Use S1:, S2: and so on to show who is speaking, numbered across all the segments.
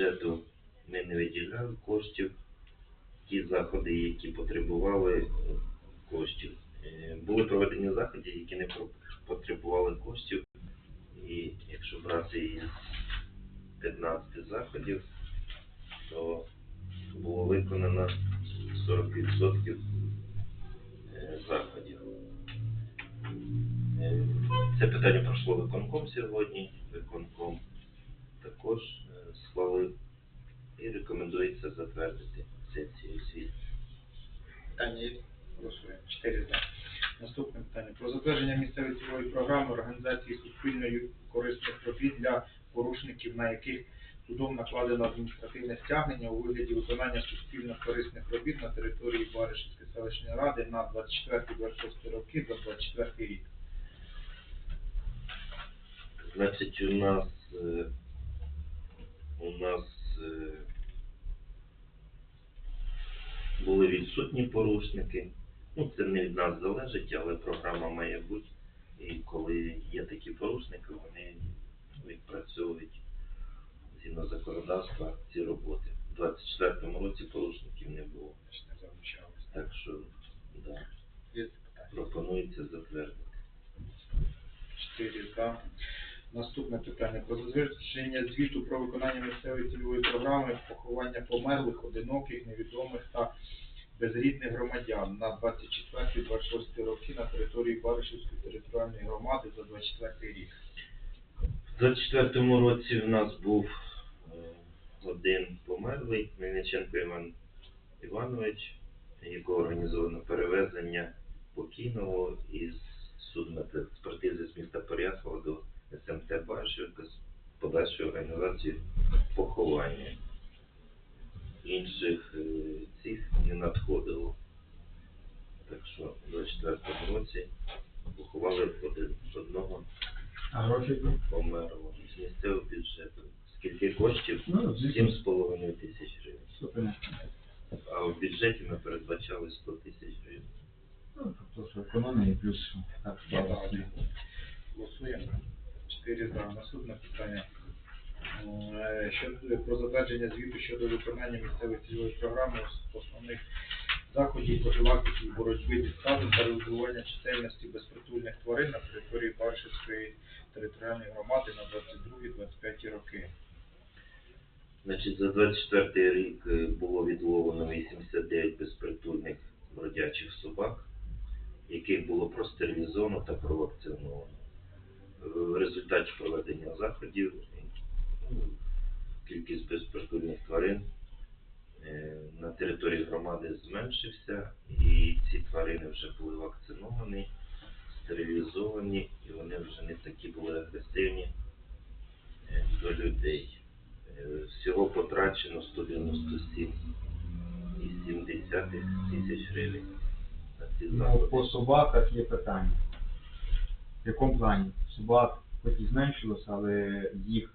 S1: бюджету ми не виділяли коштів. Ті заходи, які потребували е, коштів. Е, Були проведені заходи, які не потребували коштів. І якщо брати із 15 заходів, то було виконано 40% е, заходів. Це питання пройшло виконком сьогодні. Виконком також схвалив і рекомендується затвердити сесію звіт.
S2: Питання є? Голосуємо. Чотири за. Наступне питання. Про затвердження місцевої цільової програми організації суспільної корисних робіт для порушників, на яких судом накладено адміністративне стягнення у вигляді виконання суспільно корисних робіт на території Баришівської селищної ради на 24-26 роки за 24 рік.
S1: Значить, у нас е, у нас е, були відсутні порушники. Ну, це не від нас залежить, але програма має бути. І коли є такі порушники, вони відпрацьовують згідно законодавства ці роботи. У 24-му році порушників не було. Так що, да, пропонується затвердити.
S2: Чотири за. Наступне питання. Про затвердження звіту про виконання місцевої цільової програми поховання померлих, одиноких, невідомих та безрідних громадян на 24-26 роки на території Баришівської територіальної громади за 24 рік.
S1: У 24-му році в нас був е, один померлий, Мельниченко Іван Іванович, якого організовано перевезення покійного із судмедекспертизи з міста Переяслава до СМТ Башівка з подальшою організацією поховання. Інших е, цих не надходило. Так що у 24-му році поховали один, одного
S3: А гроші?
S1: померло з місцевого бюджету. Скільки коштів?
S3: Ну, звісно.
S1: 7,5 тисяч гривень. А в бюджеті ми передбачали 100 тисяч гривень.
S3: Ну, тобто, що економія плюс так.
S2: Голосуємо. Чотири за. Наступне питання. Е, Щодо про затвердження звіту щодо виконання місцевої цільової програми основних заходів профілактики боротьби зі сказом та реагування чисельності безпритульних тварин на території Баршівської територіальної громади на 22-25 роки.
S1: Значить, за 24 рік е, було відловлено 89 безпритульних бродячих собак, яких було простерилізовано та провакциновано. В результаті проведення заходів ну, кількість безпритульних тварин е, на території громади зменшився, і ці тварини вже були вакциновані, стерилізовані, і вони вже не такі були агресивні е, до людей. Е, Всього потрачено 197,7 тисяч гривень
S3: Ну, по собаках є питання. В якому плані? Собак хоч і зменшилося, але їх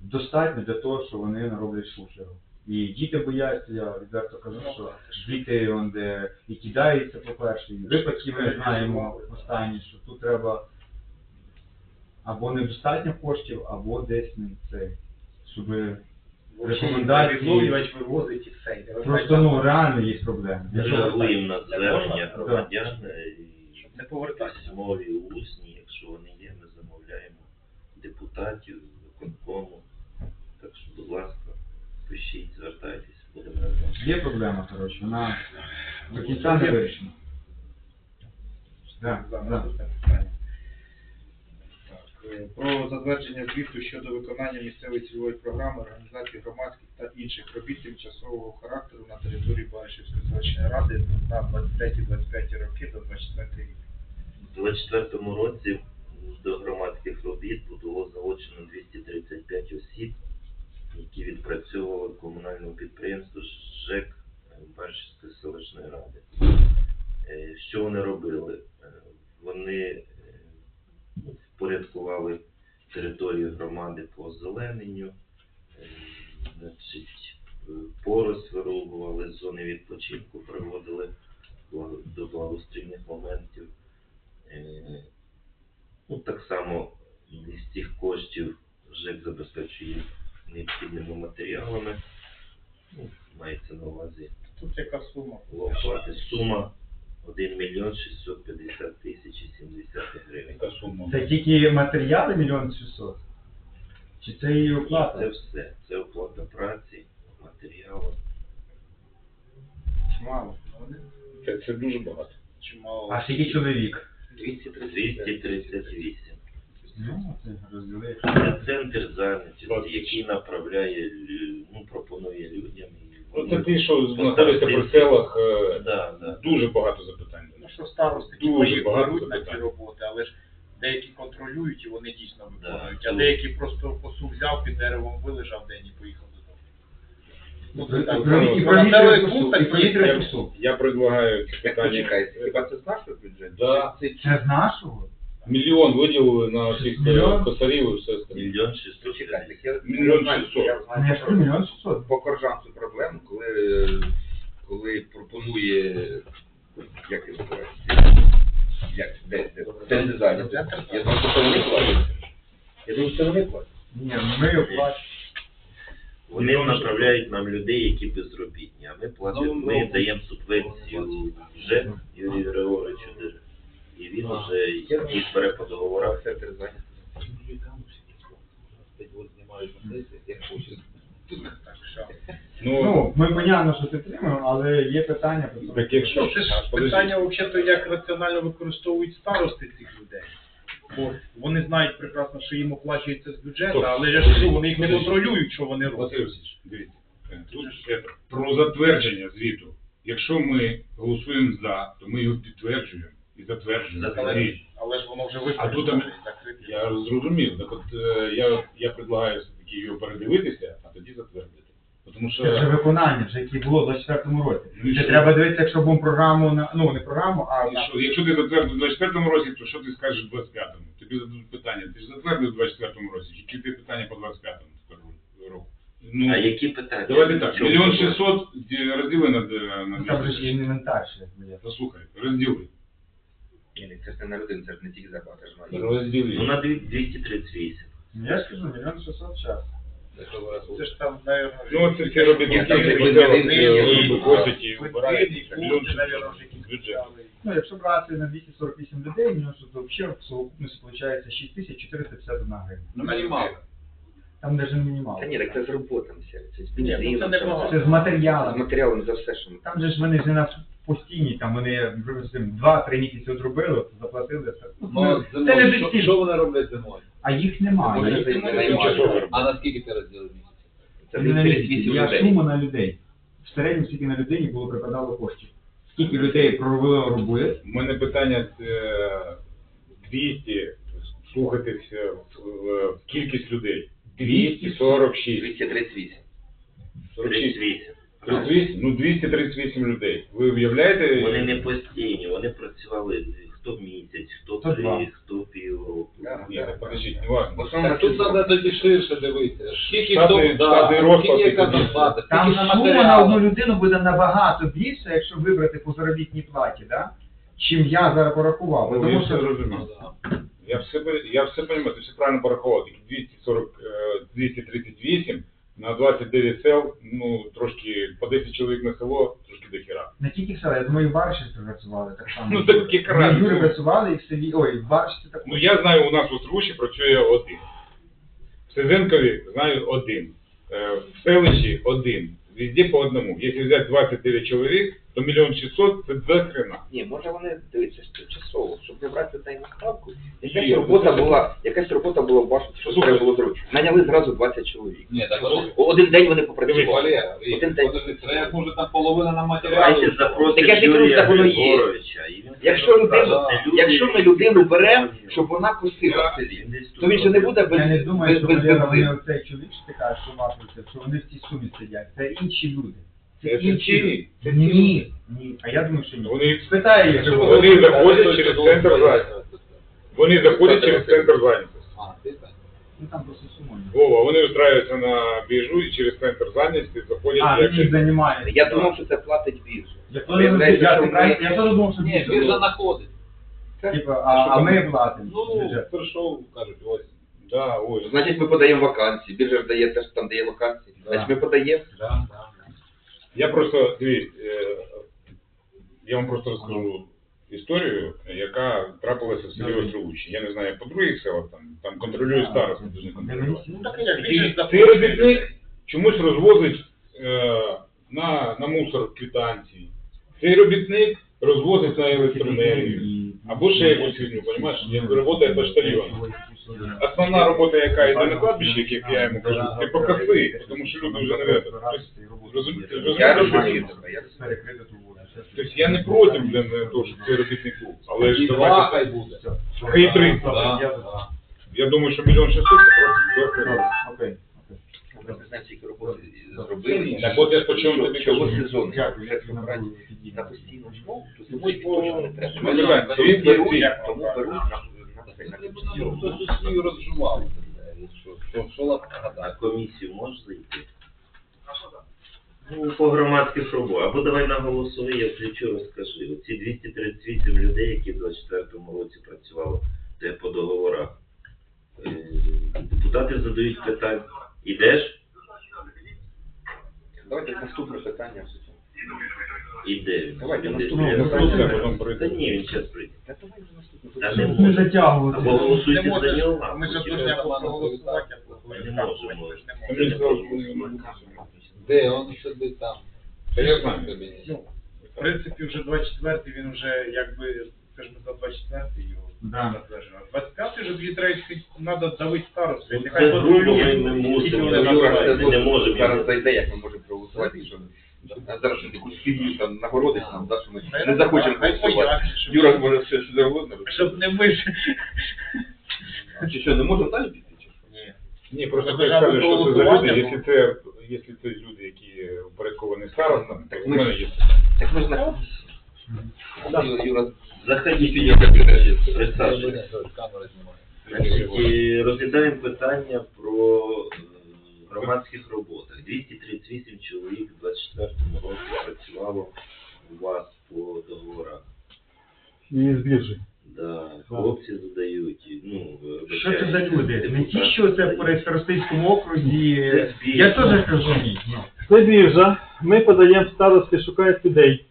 S3: достатньо для того, що вони нароблять шухеру. І діти бояться, я відверто кажу, що діти он, де і кидаються, по-перше, і випадки ми знаємо останні, що тут треба або недостатньо коштів, або десь не це, щоб рекомендації.
S2: Відловлювач вивозить і все.
S3: Просто ну реально є проблеми.
S1: На
S2: Це
S1: звернення
S2: можна?
S1: громадян е, і
S2: не повертатися.
S1: письмові, усні, якщо вони є, ми замовляємо депутатів, виконкому. Так що, будь ласка, пишіть, звертайтесь, будемо розглядати.
S3: Є проблема, коротше, вона до кінця не вирішена. Так,
S2: е, Про затвердження звіту щодо виконання місцевої цільової програми організації громадських та інших робіт тимчасового характеру на території Баришівської селищної ради на 23-25 роки до 24 рік.
S1: У 2024 році до громадських робіт було залучено 235 осіб, які відпрацьовували в комунальному ЖЕК Баршівської селищної ради. Е, Що вони робили? Е, Вони е, впорядкували територію громади по озелененню, значить, поросль вирубували, зони відпочинку приводили до благоустрійних моментів. Е, Ну, так само із цих коштів ЖЕК забезпечує необхідними матеріалами. Ну, мається на увазі
S2: Тут яка сума?
S1: оплати. Сума 1 мільйон 650 тисяч і 70 гривень.
S4: Яка сума?
S3: Це тільки матеріали мільйон шістсот? Чи це і
S1: Це
S3: оплата?
S1: все. Це оплата праці, матеріали.
S2: Чимало.
S4: Це, це дуже багато.
S2: Чимало.
S3: А скільки чоловік?
S1: 238.
S3: Ну, це розділиш.
S1: Це центр зайнятості, який направляє, ну, пропонує людям.
S4: Ну, це ті, що знаходяться при селах, е,
S1: Да, да.
S4: дуже багато запитань.
S2: Ну що старости
S4: Дуже багато
S2: беруть на ці
S4: запитань.
S2: роботи, але ж деякі контролюють і вони дійсно виконують,
S1: Да.
S2: а деякі просто посув взяв під деревом вилежав день і поїхав
S4: Я предлагаю питання.
S5: Хіба це з нашого бюджету?
S4: Да.
S5: Це
S3: з нашого?
S4: Мільйон виділили на цих е, косарів і все остальне.
S1: Мільйон шістсот
S4: Мільйон шістсот.
S3: Ну, мільйон шістсот.
S5: по коржам цю проблему, коли, коли пропонує, як він називається, як, де, де, де не зайнято. Я думаю, що це вони платять. Я думаю, що це вони платять.
S3: Ні, ми оплачуємо.
S1: Вони нам людей, які безробітні, а ми платимо,
S5: Ну,
S1: ми
S5: ну,
S1: даємо субвенцію вже Юрію Григоровичу, і він вже їх бере по договорах.
S4: Ну,
S3: Ну, ми понятно, що підтримуємо, але є питання.
S4: так якщо
S2: Ну, це ж питання взагалі, як раціонально використовують старости цих людей. Бо вони знають прекрасно, що їм оплачується з бюджету, але я ж вони їх не контролюють, що вони роблять.
S4: Василь Васильович, дивіться, е, тут е, про затвердження звіту. Якщо ми голосуємо за, то ми його підтверджуємо і затверджуємо.
S2: Але, але ж воно вже
S4: А тут там-
S2: закрите.
S4: Я зрозумів. Так от е, я, я предлагаю все-таки його передивитися, а тоді затвердити. Тому що
S3: Це вже виконання, вже яке було в 24-му році.
S4: Ну і
S3: Це
S4: що?
S3: треба дивитися, якщо будемо програму на ну не програму, а
S4: І що, якщо ти затвердив у 24-му році, то що ти скажеш в 25-му? Тобі зададуть питання. Ти ж затвердив у 24-му році, які ти питання по 25-му скажу року? Ну,
S1: А які питання?
S4: давайте так,
S1: чому
S4: мільйон шістсот розділи на, д- на
S3: ну, там же ж є
S4: 200.
S3: інвентар ще. є.
S4: Послухай, розділи.
S5: Ні, ні, це ж не на людину, це ж не тільки зарплата, ж на
S1: Ну,
S4: Розділи.
S1: на дві- 238.
S3: Ну, Я ж кажу, мільйон шістсот час.
S2: Це ж там, навірно,
S4: Ну, це ці робітники,
S5: Ні, там же бензин, і-
S4: виходять і вбирають. Мільйон
S2: вже
S4: Бюджет.
S3: Ну, якщо брати на 248 людей, шістсот, то взагалі в совокупності виходить 6451 гривня.
S4: Ну, мінімально.
S3: Там навіть не мінімал.
S5: Та ні, так це з роботами все. Це з
S2: Ні, ну, це
S5: бензином,
S2: небагато.
S3: Це з
S5: з
S3: матеріалами.
S5: матеріалом за все, що ми.
S3: Там же ж вони ж не на постійні, там вони припустимо, 2-3 місяці зробили, заплатили. Ну,
S6: Ну,
S3: це не
S6: зимою, що вони роблять зимою?
S3: А їх немає. Їх
S5: не наймають.
S6: А наскільки ти розділив місяць?
S5: Це
S3: не на місяці.
S5: 38
S3: Я
S5: людей.
S3: сума на людей. В середньому скільки на людині було припадало коштів. Скільки людей проробило роботи,
S4: У мене питання е, 200, слухайтесь, е, в- в кількість людей. 246.
S5: 238.
S4: 46.
S1: 38.
S4: 38? Ну, 238 людей. Ви уявляєте?
S1: Вони не постійні, вони працювали хто місяць, хто
S3: Хто два.
S1: три, хто півроку.
S4: Ні,
S5: да,
S4: подождіть, не важно.
S6: Так тут треба тоді ширше дивитися. Скільки
S4: Штати-
S6: хто,
S4: штати
S6: да,
S4: розклад
S6: скільки яка
S4: тоді.
S6: зарплата,
S3: там
S6: скільки на
S3: сума на одну людину буде набагато більша, якщо вибрати по заробітній платі, да? чим я зараз порахував.
S4: Ну,
S3: Тому
S4: я все
S3: що
S4: зрозумів. Я все, по- я все розумію, ти все правильно порахував. Тільки 240, е, 238 на 29 сел, ну, трошки по 10 чоловік на село, трошки до хіра.
S3: не тільки села, я думаю, і в Баришівці працювали так само.
S4: Ну, так якраз.
S3: Ми працювали і в селі, ой, в Баришівці так.
S4: Ну, я знаю, у нас в Острогуші працює один. В Сезенкові знаю один. Е, В селищі один. Везде по одному. Якщо взяти 29 чоловік, то мільйон 600 це до хрена.
S5: Ні, може вони дивіться ж тимчасово, щоб не брати на ставку.
S4: Є,
S5: Якась робота
S4: це-
S5: була, якась робота була в башні, що
S4: Слухай.
S5: треба було зробити. Наняли зразу 20 чоловік.
S6: Ні, так
S5: О, Один день вони
S6: Дивись,
S5: попрацювали.
S6: Валера,
S5: Один день.
S6: подожди, це як може там половина на
S1: Давайте запросимо
S5: Так я ж не кажу, так воно є.
S1: Григоровича. і він
S5: Якщо людину,
S1: люди,
S5: якщо ми людину беремо, щоб вона косила в селі, то він же не буде без,
S3: Я не думаю,
S5: без,
S3: що
S5: без
S3: Валера,
S5: бензину.
S3: оцей чоловік, що ти кажеш, що вахується, що вони в цій сумі сидять. Це інші люди.
S4: Це
S3: інші
S4: це
S3: Ні, ні. А я думаю, що ні.
S4: Вони,
S3: Спитай їх.
S4: вони заходять через центр зайнятості. Вони заходять через центр зайнятості.
S6: А, ти так.
S3: Ну там просто сумою.
S4: Вова, вони устраюються на біржу і через центр зайнятості заходять
S3: А,
S4: як
S3: він їх займає.
S5: Я думав, що це платить біржа.
S3: Я теж
S5: Виявляється,
S3: я теж-
S5: ми-
S3: я теж думав, що
S6: Ні,
S3: більше.
S6: біржа знаходить.
S3: Типа, а, а ми платимо
S6: Ну,
S3: бюджет.
S6: прийшов, кажуть, ось
S4: Да, ось.
S5: Значить, ми подаємо вакансії. Біржа ж дає теж там дає вакансії.
S6: Да.
S5: Значить, ми подаємо.
S6: Да, да, да.
S4: Я просто, дивіться, е, я вам просто розкажу історію, яка трапилася в селі Остролучі. Я не знаю, як по других селах там, там контролює староста, дуже контролювати.
S2: Ну так як
S4: І
S2: більше
S4: цей робітник чомусь розвозить е, на, на мусор квитанції. Цей робітник розвозить на електроенергію. Або ще якусь фігню, розумієш, як робота поштальйон. Основна робота, яка йде на кладбище, як я йому кажу, це покоси, тому що люди вже не ведуть. Розумієте,
S5: Я розумію тебе. я розумію.
S3: Перекрити ту воду.
S4: Тобто я не проти блин, того, щоб це робітник був. Але ж давайте.
S6: хай буде.
S4: Хай і три.
S6: Да, да.
S4: Я думаю, що мільйон шістсот це просто.
S3: Окей.
S5: Ми не знаємо, скільки роботи зробили.
S4: Так от я почав тобі
S5: Чого
S4: кажу.
S5: сезон?
S3: Дякую, я тобі
S5: брати на постійну основу, то
S2: Тому
S5: тому точно не треба.
S4: Ну, давай,
S5: Тому беруть, тому беруть на- на- на
S6: нам хтось усі розжував. Що, що, лапка гадає?
S1: комісію можеш зайти? Ну, по громадських роботах. Або давай наголосуй, я включу, розкажи. Оці 238 людей, які в 24-му році працювали де по договорах. Е, Депутати задають питання. Ідеш?
S5: Давайте наступне питання.
S1: Іде. він.
S5: Давайте
S1: Іде.
S5: наступне.
S1: Я
S4: Наступне, потім
S1: Та ні, він зараз прийде.
S5: Та наступне
S1: Та не
S3: Не
S1: може.
S3: затягувати.
S1: Або голосуйте за нього.
S2: ми ж повинні або проголосувати,
S1: Ми не
S2: голосувати.
S1: можемо.
S2: Ми не можемо.
S6: Де він сидить там?
S4: Та я знаю.
S6: В.
S2: Ну, в принципі, вже 24-й він вже якби, це ж ми за 24-й його
S3: Да.
S2: 25-й вже дві треті треба давити старосту.
S1: Ну, це грубо, ми не мусимо. Ну,
S5: Юра, це
S1: ми не можемо
S5: зараз зайде, як ми можемо проголосувати, а зараз що якусь фігню там нагородить нам, да, що ми не захочемо голосувати. Юра може все що завгодно.
S2: Щоб не ми ж...
S5: Чи що, не можемо далі піти?
S2: Ні.
S4: Ні, просто
S2: Це
S4: хай
S2: державне
S4: скаже, що це за люди, якщо це, якщо це люди, які упорядковані старостам,
S5: Так ми ж- Так ми ж комісії. Юра,
S1: Заходіть,
S5: Юра,
S1: і розглядаємо питання про громадських роботах. 238 чоловік в 24-му році працювало у вас по договорах.
S3: І з біржі.
S1: Да, хлопці задають, ну,
S3: Що це за люди? Не ті, що це при Старостинському окрузі.
S1: Це.
S3: Я теж кажу.
S7: Це біржа. Ми подаємо старости, шукають людей.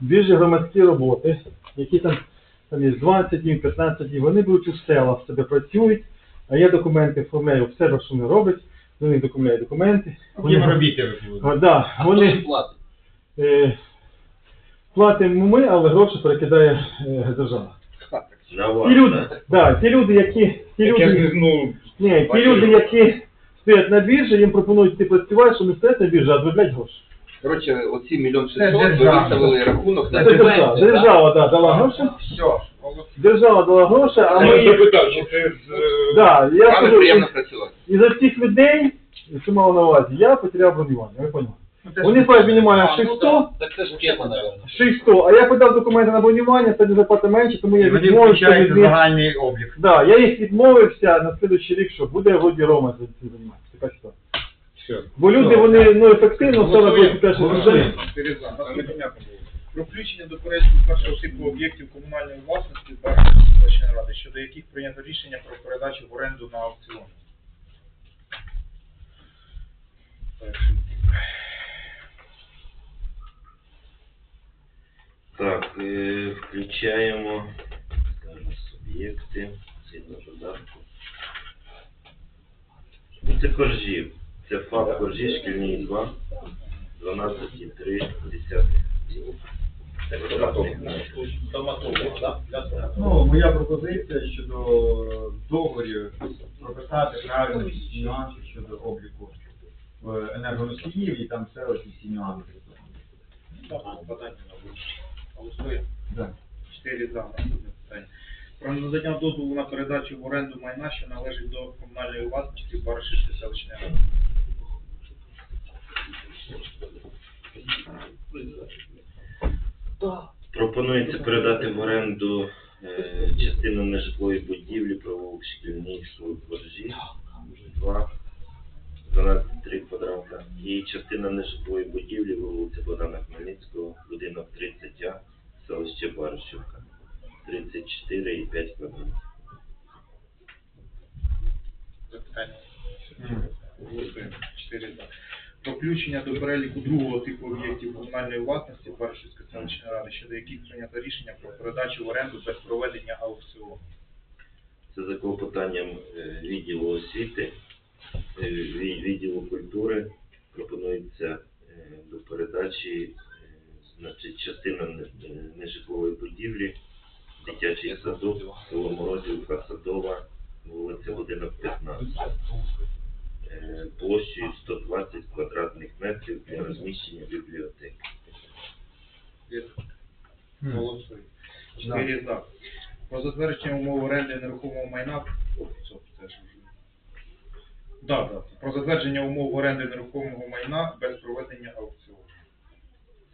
S7: Біржі громадські роботи, які там, там є 20 днів, 15 днів. Вони беруть у селах, в себе працюють, а я документи оформляю в себе, що вони роблять. Вони докумляють документи.
S3: Вони робіть.
S7: А, да,
S6: А
S7: вони
S6: платить?
S7: е, платимо ми, але гроші перекидає е, держава. Ті люди, да, ті люди, які, ті люди,
S4: ну,
S7: ні, ті люди, які стоять на біржі, їм пропонують йти працювати, щоб не стоять на біржі, а заробляти гроші.
S5: Коротше, оці мільйон
S3: Це
S5: шістсот ви
S3: держава.
S5: виставили рахунок
S7: Це
S5: на
S7: держава, держава да, дала гроші.
S2: Все,
S7: Держава дала гроші, а ми їх...
S4: запитав, чи це з... е,
S7: Да, я
S5: Вам
S7: скажу,
S5: приємно працювати.
S7: і за цих людей, що мало на увазі, я потеряв бронювання, ви поняли.
S2: Ну, це
S7: Вони платять мінімально
S2: ну,
S7: 600,
S6: Так це ж тема, мабуть.
S7: 600, а я подав документи на бронювання, тоді зарплата менше, тому я
S3: Вони
S7: відмовився
S3: включають
S7: від них.
S3: загальний облік.
S7: Да, я їх відмовився на слідуючий рік, що буде годі Рома за цим займатися. Така ситуація.
S4: Все.
S7: Бо люди, вони, ну, ефективно, все робить перший
S2: Голосуємо.
S7: день.
S2: Чотири за. Наступне питання. Про включення до переліку першого типу об'єктів комунальної власності селищної ради, щодо яких прийнято рішення про передачу в оренду на аукціон.
S1: Так, е, включаємо скажу, суб'єкти згідно додатку. Ну, це коржі. Це ФАП коржі, шкільні 2, 12,3 десятих. Квадратних метрів.
S3: Ну, моя пропозиція щодо договорів прописати правильно всі нюанси щодо обліку е, енергоносіїв і там все ось ці нюанси. Да.
S2: Чотири за. Наступне питання. Про надання дозволу на передачу в оренду майна, що належить до комунальної власності Барашівської селищної ради.
S1: Пропонується передати в оренду е, частину нежитлової будівлі провулок шкільний село Коржі 2, 12,3 квадрата і частина нежитлової будівлі вулиця Богдана Хмельницького, будинок 30А, селище Баришівка, 34,5 квадратів.
S2: Запитання? Голосуємо. За. Про включення до переліку другого типу об'єктів комунальної власності Баршівської селищної ради, щодо яких прийнято рішення про передачу в оренду без проведення аукціону.
S1: Це за клопотанням е, відділу освіти, е, відділу культури пропонується е, до передачі значить, частина нежитлової будівлі, дитячий садок, село Морозівка, Садова, вулиця Будинок 15, е, площею 120 квадратних метрів для розміщення бібліотеки.
S2: Голосуємо. Чотири за. Про затвердження умов оренди нерухомого майна. О, це ж. Да, да. Про затвердження умов оренди нерухомого майна без проведення аукціону.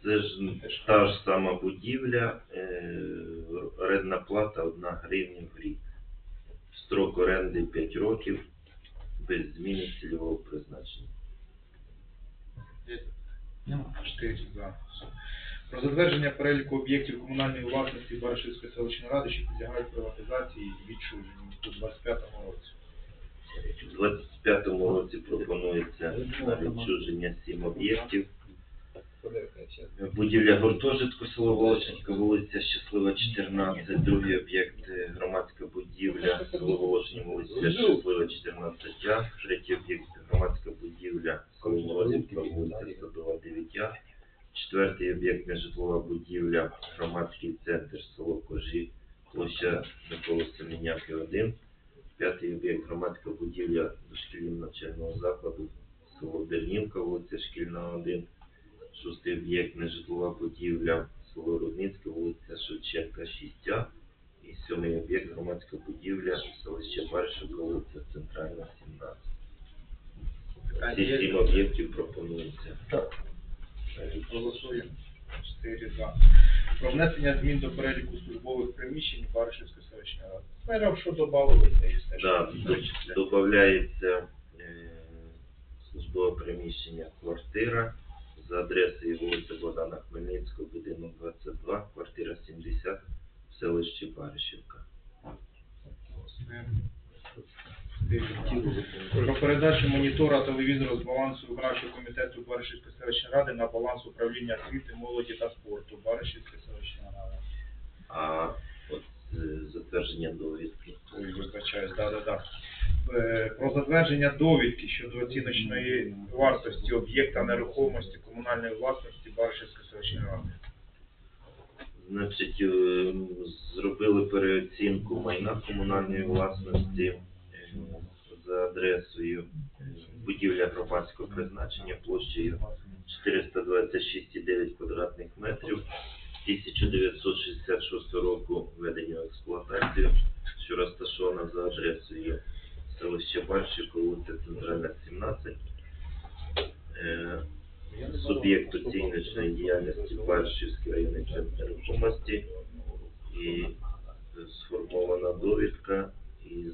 S1: Це ж та ж сама будівля, е, орендна плата 1 гривня в рік. Строк оренди 5 років, без зміни цільового призначення.
S2: Чотири за. Про затвердження переліку об'єктів комунальної власності Баришівської селищної ради, що підлягають приватизації і відчуженню у 25-му році.
S1: У 25-му році пропонується на відчуження 7 об'єктів. Будівля гуртожитку село Волошенська, вулиця Щаслива, 14, другий об'єкт громадська будівля село Волошення, вулиця Щаслива, 14А, третій об'єкт громадська будівля село вулиця Садова, 9А, четвертий об'єкт нежитлова будівля громадський центр село Кожі, площа Миколи Семеняки, 1, п'ятий об'єкт громадська будівля дошкільного навчального закладу село Дернівка, вулиця Шкільна, 1, Шостий об'єкт нежитлова будівля село Рудницьке, вулиця Шевченка, 6А. І сьомий об'єкт громадська будівля селище Баршівка, вулиця Центральна, 17. Ці сім об'єктів пропонується.
S2: Голосуємо. Чотири за. Про внесення змін до переліку службових приміщень Баришівської селищної ради. Мерав, що додали, це і все.
S1: Да,
S2: що
S1: до-
S2: перечисляли.
S1: додається е, службове приміщення квартира за адресою вулиця Богдана Хмельницького, будинок 22, квартира 70 в селищі Баришівка.
S2: Про передачу монітора телевізора з балансу виконавчого комітету Баришівської селищної ради на баланс управління освіти, молоді та спорту Баришівської селищної ради.
S1: А от е, затвердження довідки.
S2: Вибачаюсь, да, да, да. Е, Про затвердження довідки щодо оціночної вартості об'єкта нерухомості комунальної власності Баришівської селищної ради.
S1: Значить, е, зробили переоцінку майна комунальної власності е, за адресою будівля громадського призначення площею 426,9 квадратних метрів 1966 року введення в експлуатацію, що розташована за адресою селища Барщика, вулиця Центральна, 17. Е, суб'єкт оціночної діяльності Баршівський районний центр нерухомості і сформована довідка із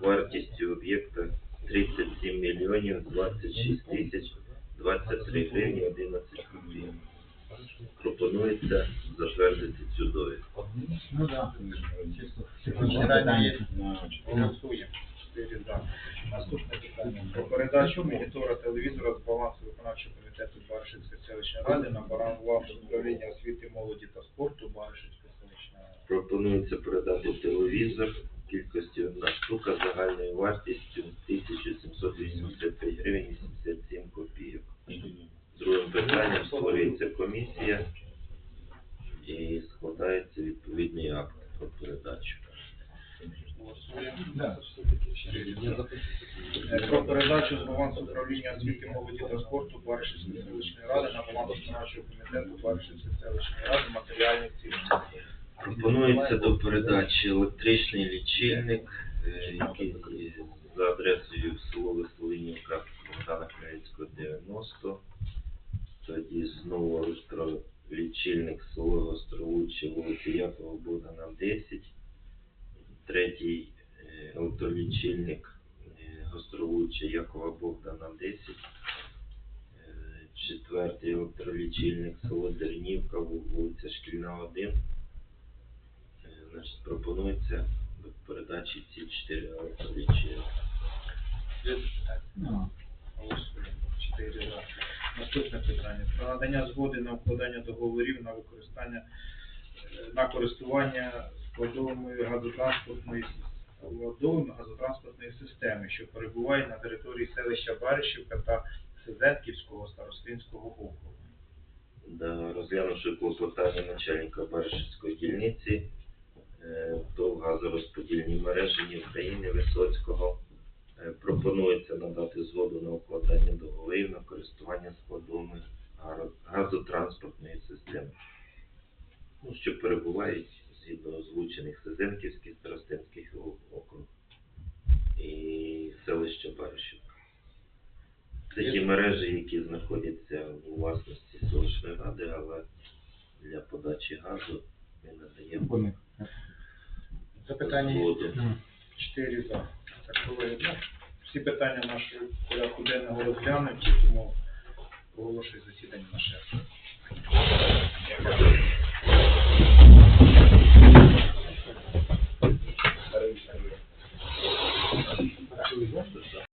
S1: вартістю об'єкта 37 мільйонів 26 тисяч 23 гривні 11 копійок. Пропонується затвердити цю довідку.
S3: Ну так.
S2: Питання? Голосуємо. Наступне питання. Про передачу монітора телевізора з балансу виконавчого комітету Баришівської селищної ради на баланс управління освіти, молоді та спорту Баришівської селищної ради.
S1: Пропонується передати телевізор кількості одна штука загальною вартістю 1785 гривень 87 копійок. Другим питанням створюється комісія і складається відповідний акт про передачу.
S2: Е, Про передачу з балансу управління освіти, молоді та спорту Баришівської селищної ради на баланс виконавчого комітету Баришівської селищної ради матеріальних цінностей.
S1: Пропонується до передачі електричний лічильник, е, який за адресою село Веселинівка, Богдана Хмельницького, 90. Тоді знову електролічильник село Гостровуче, вулиця Якова Богдана, 10. Третій е, електролічильник е, Гостровуче, Якова Богдана, 10. Е, Четвертий електролічильник село Дернівка, вулиця Шкільна, 1. Е, Значить, пропонується до передачі ці чотири електролічильники.
S2: Є запитання?
S3: Ну,
S2: Голосуємо. Чотири за. Наступне Про надання згоди на укладання договорів на використання е, на користування складовими газотранспортної складовими газотранспортної системи, що перебуває на території селища Баришівка та Сезенківського старостинського округу.
S1: Да, розглянувши клопотання начальника Баришівської дільниці е, до газорозподільній мережі України Висоцького, е, пропонується надати згоду на укладання договорів на користування складовими газотранспортної системи, ну, що перебувають згідно озвучених Сезенківський старостинський округ і селище Баришівка. Це ті мережі, які знаходяться у власності селищної ради, але для подачі газу ми надаємо.
S2: Запитання є?
S1: згоду.
S2: Чотири за. Так, всі питання нашого порядку денного розглянуті, тому Оголошую засідання на шеф.